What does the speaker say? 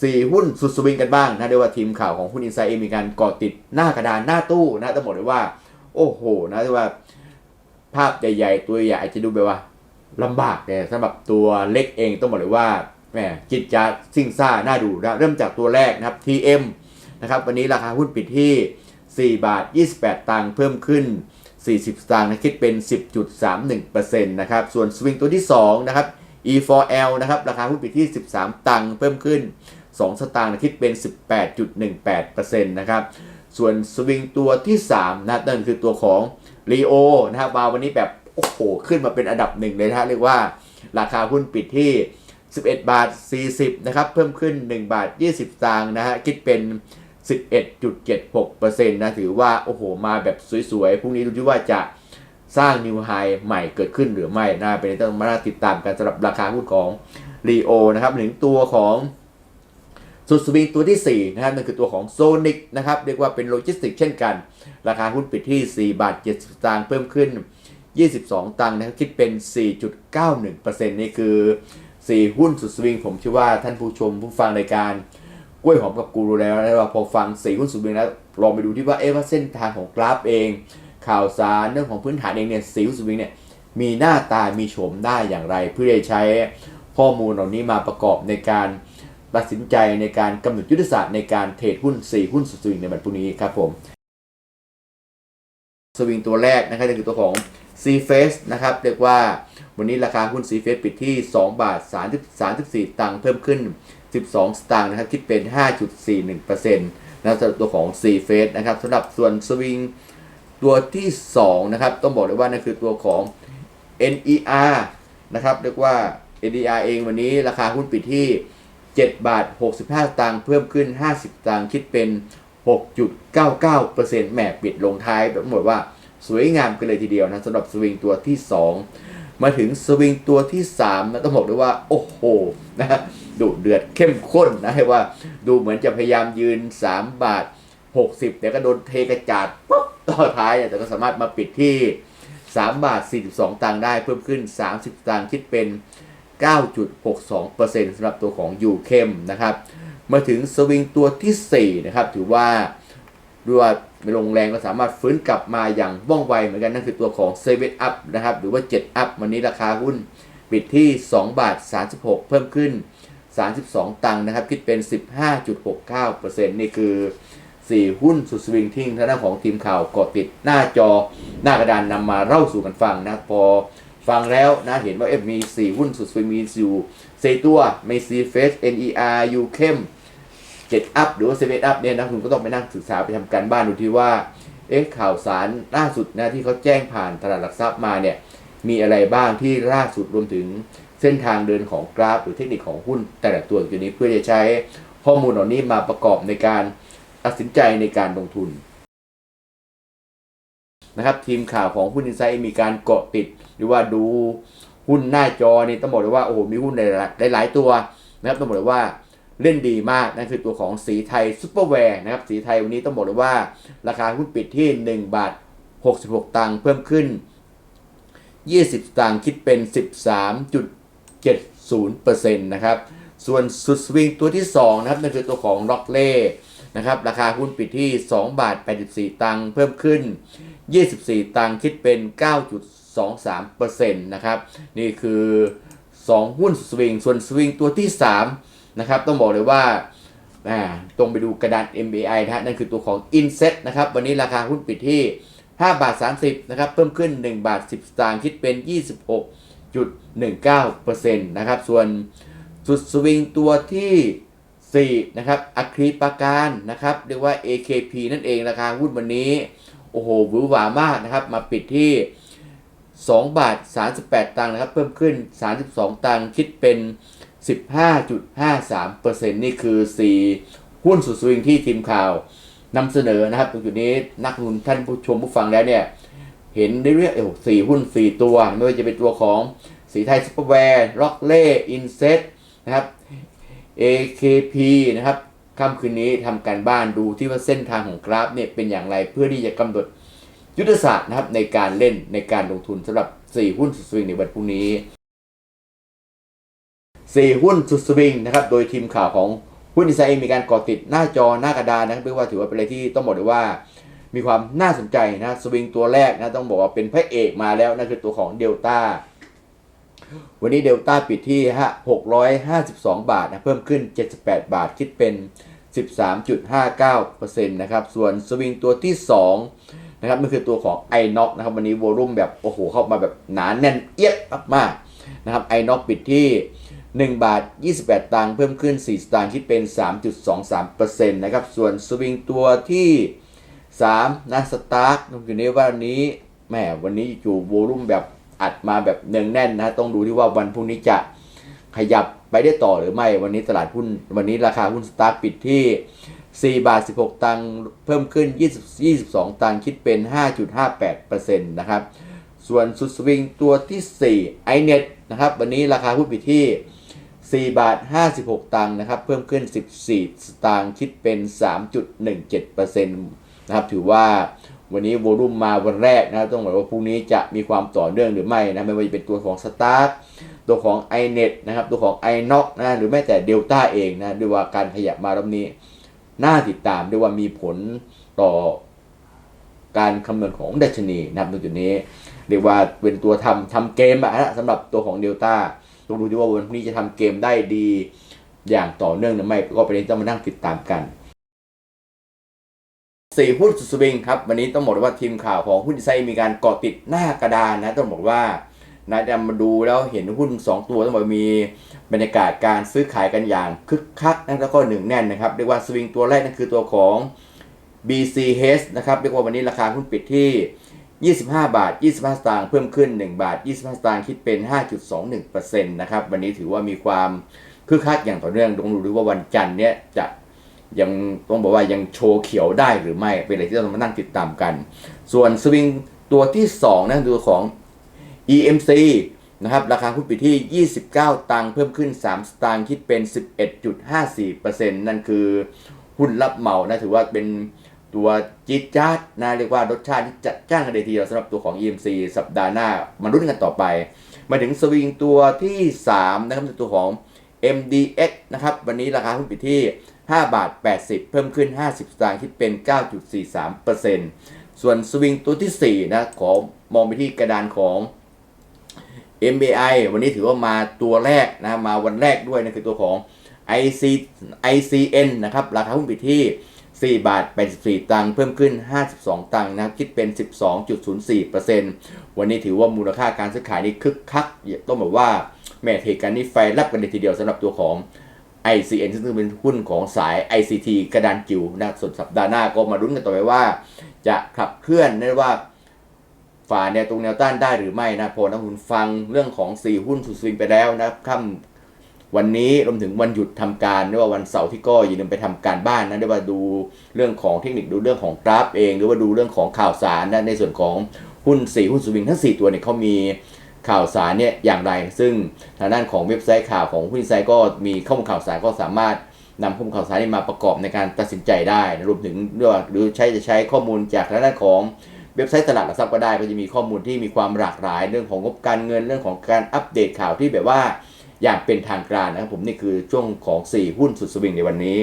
4 หุ้นสุดสวิงกันบ้างนะเรียกว่าทีมข่าวของหุ้นอินไซด์เองมีการกาะติดหน้ากระดานหน้าตู้นะต้องบอกเลยว่า โอ้โหนะเรียกว่าภาพใหญ่ๆตัวใหญ่อาจจะดูแบบว่าลำบากแต่สำหรับตัวเล็กเองต้องบอกเลยว่าแหมจิตจะซิ่งซ่าน่าดูนะเริ่มจากตัวแรกนะครับ TM นะครับวันนี้ราคาหุ้นปิดที่ 4 บาท 28 ตังค์เพิ่มขึ้น 40 สตางค์นะคิดเป็น 10.31%นะครับส่วนสวิงตัวที่ 2 นะครับ E4L นะครับราคาหุ้นปิดที่ 13 ตังค์เพิ่มขึ้น 2 สตางค์นะคิดเป็น 18.18%นะครับ ส่วนสวิงตัวที่3นะนั่นคือตัวของ Leo นะครับมาวันนี้แบบ โอ้โห ขึ้นมาเป็นอันดับหนึ่งเลยนะฮะเรียกว่าราคาหุ้นปิดที่ 11 บาท 40 นะครับ เพิ่มขึ้น 1 บาท 20สตางค์นะฮะคิดเป็น 11.76%นะถือว่า โอ้โห มาแบบสวยๆพรุ่งนี้ดูที่ว่าจะสร้างนิวไฮใหม่เกิดขึ้นหรือไม่นะเป็นต้องมาติดตามกันสำหรับราคาหุ้นของ Leo นะครับถึงตัวของ สุดสวิงตัวที่4นะครับนั่นคือตัวของโซนิกนะครับเรียกว่าเป็นโลจิสติกเช่นกัน ราคาหุ้นปิดที่ 4 บาท70สตางค์เพิ่มขึ้น 22 ตังค์นะครับคิดเป็น 4.91%นี่คือ 4 หุ้นสุดสวิงผมเชื่อว่าท่านผู้ชมผู้ฟังรายการกล้วยหอมกับกูรูแล้วนะว่าพอฟัง 4 หุ้นสุดสวิงแล้วลองไปดูที่ว่าเอ๊ะว่าเส้นทางของกราฟเอง ข่าวสารเรื่องของพื้นฐานเองเนี่ยสีหุ้นสุดสวิงเนี่ยมีหน้าตามีโฉมได้อย่างไร เพื่อจะใช้ข้อมูลเหล่านี้มาประกอบในการ ตัดสินใจในการกำหนดยุทธศาสตร์ในการเทรดหุ้น 4 หุ้นสุดสวิงในวันพรุ่งนี้ครับผมสวิงตัวแรกนะครับคือตัวของ c f a c e นะครับเรียกว่าวันนี้ราคาหุ้น c f a c e ปิดที่ 2 บาท 30 34 ตังค์เพิ่มขึ้น 12 สตางค์นะครับคิดเป็น 5.41%นะสำหรับตัวของ c f a c e นะครับสำหรับส่วนสวิงตัวที่2นะครับต้องบอกเลยว่านั่นคือตัวของ NER นะครับเรียกว่า NER เองวันนี้ราคาหุ้นปิดที่ 7 บาท 65 ตังค์เพิ่มขึ้น 50 ตังค์คิดเป็น 6.99%แหมปิดลงท้ายแบบหมดว่าสวยงามกันเลยทีเดียวนะสำหรับสวิงตัวที่ 2 มาถึงสวิงตัวที่3นะต้องบอกเลยว่า โอ้โหนะดุเดือดเข้มข้นนะให้ว่าดูเหมือนจะพยายามยืน 3 บาท 60 แต่ก็โดนเทกระจาดปุ๊บต่อท้ายเนี่ยแต่ก็สามารถมาปิดที่ 3 บาท 42 ตังค์ได้เพิ่มขึ้น 30 ตังค์คิดเป็น 9.62%สำหรับตัวของยูเข้มนะครับ มาถึงสวิงตัวที่4นะครับถือว่าด้วยว่าไม่ลงแรงก็สามารถฟื้นกลับมาอย่างว่องไวเหมือนกันนั่นคือตัวของ7 Up นะครับหรือว่า7 Up วันนี้ราคาหุ้นปิดที่2บาท36 เพิ่มขึ้น 32 ตังค์นะครับ คิดเป็น 15.69%นี่คือ 4 หุ้นสุดสวิงที่ทางด้านของทีมข่าวเกาะติดหน้าจอหน้ากระดานนำมาเล่าสู่กันฟังนะพอ ฟังแล้วนะเห็นว่าเอฟมี 4 หุ้นสุดสวิงมีอยู่4ตัวมีซีเฟส NER ยูเข้ม7 up หรือว่า7 up เนี่ยนะคุณก็ต้องไปนั่งศึกษาไปทำการบ้านดูที่ว่าเอ๊ะข่าวสารล่าสุดนะที่เขาแจ้งผ่านตลาดหลักทรัพย์มาเนี่ยมีอะไรบ้างที่ล่าสุดรวมถึงเส้นทางเดินของกราฟ หรือเทคนิคของหุ้นแต่ละตัวอยู่นี้เพื่อจะใช้ข้อมูลเหล่านี้มาประกอบในการตัดสินใจในการลงทุน นะครับทีมข่าวของหุ้นอินไซต์มีการเกาะติด หรือว่าดูหุ้นหน้าจอนี่ต้องบอกเลยว่าโอ้โหมีหุ้นหลายหลายๆตัวนะครับต้องบอกเลยว่าเล่นดีมากนั่นคือตัวของสีไทยซุปเปอร์แวร์นะครับสีไทยวันนี้ต้องบอกเลยว่า ราคาหุ้นปิดที่ 1 บาท 66 ตังค์เพิ่มขึ้น 20สตางค์คิดเป็น 13.70%นะครับส่วนสุดสวิงตัวที่ 2 นะครับนั่นคือตัวของล็อกเล่นะครับราคาหุ้นปิดที่ 2 บาท 84 ตังค์เพิ่มขึ้น 24 ตังค์คิดเป็น 9.23%นะครับ นี่คือ 2 หุ้นสวิง ส่วนสวิงตัวที่ 3 นะครับ ต้องบอกเลยว่าอ่าตรงไปดูกระดาน MBI นะฮะนั่นคือตัวของ Inset นะครับ วันนี้ราคาหุ้นปิดที่ 5 บาท 30 นะครับ เพิ่มขึ้น 1 บาท 10 สตางค์คิดเป็น 26.19%นะครับ ส่วนสุดสวิงตัวที่4นะครับอัครีปาการนะครับเรียกว่า AKP นั่นเองราคาหุ้นวันนี้ อ้โหหวือหวามากนะครับ มาปิดที่ 2 บาท 38 ตังค์นะครับ เพิ่มขึ้น 32 ตังค์คิดเป็น 15.53%นี่คือ 4 หุ้นสุดสวิงที่ทีมข่าวนำเสนอนะครับตรงจุดนี้นักลงทุนท่านผู้ชมผู้ฟังแล้วเนี่ย เห็นได้เรียกเออสี่หุ้น 4 ตัว ไม่ว่าจะเป็นตัวของสีไทยซุปเปอร์แวร์ล็อกเล่อินเซ็ตนะครับ AKP นะครับ ค่ำคืนนี้ทำการบ้านดูที่ว่าเส้นทางของกราฟเนี่ยเป็นอย่างไรเพื่อที่จะกำหนดยุทธศาสตร์นะครับในการเล่นในการลงทุนสำหรับ 4 หุ้นสุดสวิงในวันพรุ่งนี้ 4 หุ้นสุดสวิงนะครับโดยทีมข่าวของหุ้นอินไซด์เองมีการก่อติดหน้าจอหน้ากระดานนะครับเรียกว่าถือว่าเป็นอะไรที่ต้องบอกเลยว่า มีความน่าสนใจนะสวิงตัวแรกนะต้องบอกว่าเป็นพระเอกมาแล้วนั่นคือตัวของเดลต้า วันนี้เดลต้าปิดที่ 652 บาทนะเพิ่มขึ้น 78 บาทคิดเป็น 13.59%นะครับ ส่วนสวิงตัวที่ 2 นะครับนั่นคือตัวของ i n o x นะครับ วันนี้โวลุ่มแบบ โอ้โห เข้ามาแบบหนาแน่นเอียดมากๆนะครับ i n o x ปิดที่ 1 บาท 28 ตังค์เพิ่มขึ้น 4 สตางค์คิดเป็น 3.23%นะครับ ส่วนสวิงตัวที่3นะสตาร์ทอยู่ในวันนี้แหมวันนี้อยู่โวลุ่มแบบ อัดมาแบบเนืองแน่นนะต้องดูที่ว่าวันพรุ่งนี้จะขยับไปได้ต่อหรือไม่วันนี้ตลาดหุ้นวันนี้ราคาหุ้นสตาร์ปิดที่ 4 บาท 16 ตังค์เพิ่มขึ้น 20 22 ตังค์คิดเป็น 5.58%นะครับส่วนสุดสวิงตัวที่ 4 iNet นะครับวันนี้ราคาหุ้นปิดที่ 4 บาท 56 ตังค์นะครับเพิ่มขึ้น 14 สตางค์คิดเป็น 3.17%นะครับถือว่า วันนี้โวลุ่มมาวันแรกนะครับต้องบอกว่าพรุ่งนี้จะมีความต่อเนื่องหรือไม่นะไม่ว่าจะเป็นตัวของ Start ตัวของ iNet นะครับตัวของ iNoc นะหรือแม้แต่ Delta เองนะด้วยว่าการขยับมารอบนี้น่าติดตามด้วยว่ามีผลต่อการคำนวณของดัชนีนะครับตรงจุดนี้เรียกว่าเป็นตัวทำทำเกมอะนะสำหรับตัวของเดลต้าต้องดูที่ว่าวันพรุ่งนี้จะทำเกมได้ดีอย่างต่อเนื่องหรือไม่ก็ประเด็นต้องมานั่งติดตามกัน สี่หุ้นสุดสวิงครับวันนี้ต้องบอกว่าทีมข่าวของหุ้นไซมีการเกาะติดหน้ากระดานนะต้องบอกว่านะจะมาดูแล้วเห็นหุ้น 2 ตัวต้องบอกว่ามีบรรยากาศการซื้อขายกันอย่างคึกคักนะแล้วก็หนึ่งแน่นนะครับเรียกว่าสวิงตัวแรกนั่นคือตัวของ BCH นะครับเรียกว่าวันนี้ราคาหุ้นปิดที่ 25 บาท 25 สตางค์เพิ่มขึ้น 1 บาท 25 สตางค์คิดเป็น 5.21%นะครับวันนี้ถือว่ามีความคึกคักอย่างต่อเนื่องต้องดูว่าวันจันทร์เนี้ยจะ ยังต้องบอกว่ายังโชว์เขียวได้หรือไม่เป็นอะไรที่เราต้องมานั่งติดตามกัน ส่วนสวิงตัวที่2นั่นตัวของ EMC นะครับราคาหุ้นปิดที่ 29 ตังค์เพิ่มขึ้น 3 สตางค์คิดเป็น 11.54%นั่นคือหุ้นรับเหมานะถือว่าเป็นตัวจี๊ดจ๊าดนะเรียกว่ารสชาติที่จัดจ้านกันเลยทีเดียวสำหรับตัวของ EMC สัปดาห์หน้ามาลุ้นกันต่อไป มาถึงสวิงตัวที่ 3 นะครับตัวของ MDX นะครับวันนี้ราคาหุ้นปิดที่ 5 บาท 80 เพิ่มขึ้น 50 สตางค์คิดเป็น 9.43%ส่วนสวิงตัวที่ 4 นะขอมองไปที่กระดานของ MBI วันนี้ถือว่ามาตัวแรกนะมาวันแรกด้วยนะคือตัวของ IC ICN นะครับราคาหุ้นปิดที่ 4 บาท 84 ตังค์เพิ่มขึ้น 52 ตังค์นะครับคิดเป็น 12.04%วันนี้ถือว่ามูลค่าการซื้อขายนี่คึกคักต้องบอกว่าแม่เทกันนี่ไฟรับกันเลยทีเดียวสำหรับตัวของ ICN ซึ่งเป็นหุ้นของสาย ICT กระดานจิ๋วนะส่วนสัปดาห์หน้าก็มาลุ้นกันต่อไปว่า จะขับเคลื่อนได้ว่าฝ่าแนวตรงแนวต้านได้หรือไม่นะพอนักลงทุนฟังเรื่องของ 4 หุ้นสุดสวิงไปแล้วนะครับค่ำวันนี้รวมถึงวันหยุดทำการไม่ว่าวันเสาร์ที่ก็อย่าลืมไปทำการบ้านนะได้ว่าดูเรื่องของเทคนิคดูเรื่องของกราฟเอง หรือว่าดูเรื่องของข่าวสารนะในส่วนของหุ้น 4 หุ้นสวิงทั้ง 4 ตัวเนี่ยเขามี ข่าวสารเนี่ยอย่างไร ซึ่งทางด้านของเว็บไซต์ข่าวของหุ้นไซต์ก็มีข้อมูลข่าวสารก็สามารถนำข้อมูลข่าวสารนี้มาประกอบในการตัดสินใจได้นะรวมถึงด้วยหรือใช้จะใช้ข้อมูลจากทางด้านของเว็บไซต์ตลาดหลักทรัพย์ก็ได้ก็จะมีข้อมูลที่มีความหลากหลาย เรื่องของงบการเงินเรื่องของการอัปเดตข่าวที่แบบว่าอย่างเป็นทางการนะครับผมนี่คือช่วงของ 4 หุ้นสุดสวิงในวันนี้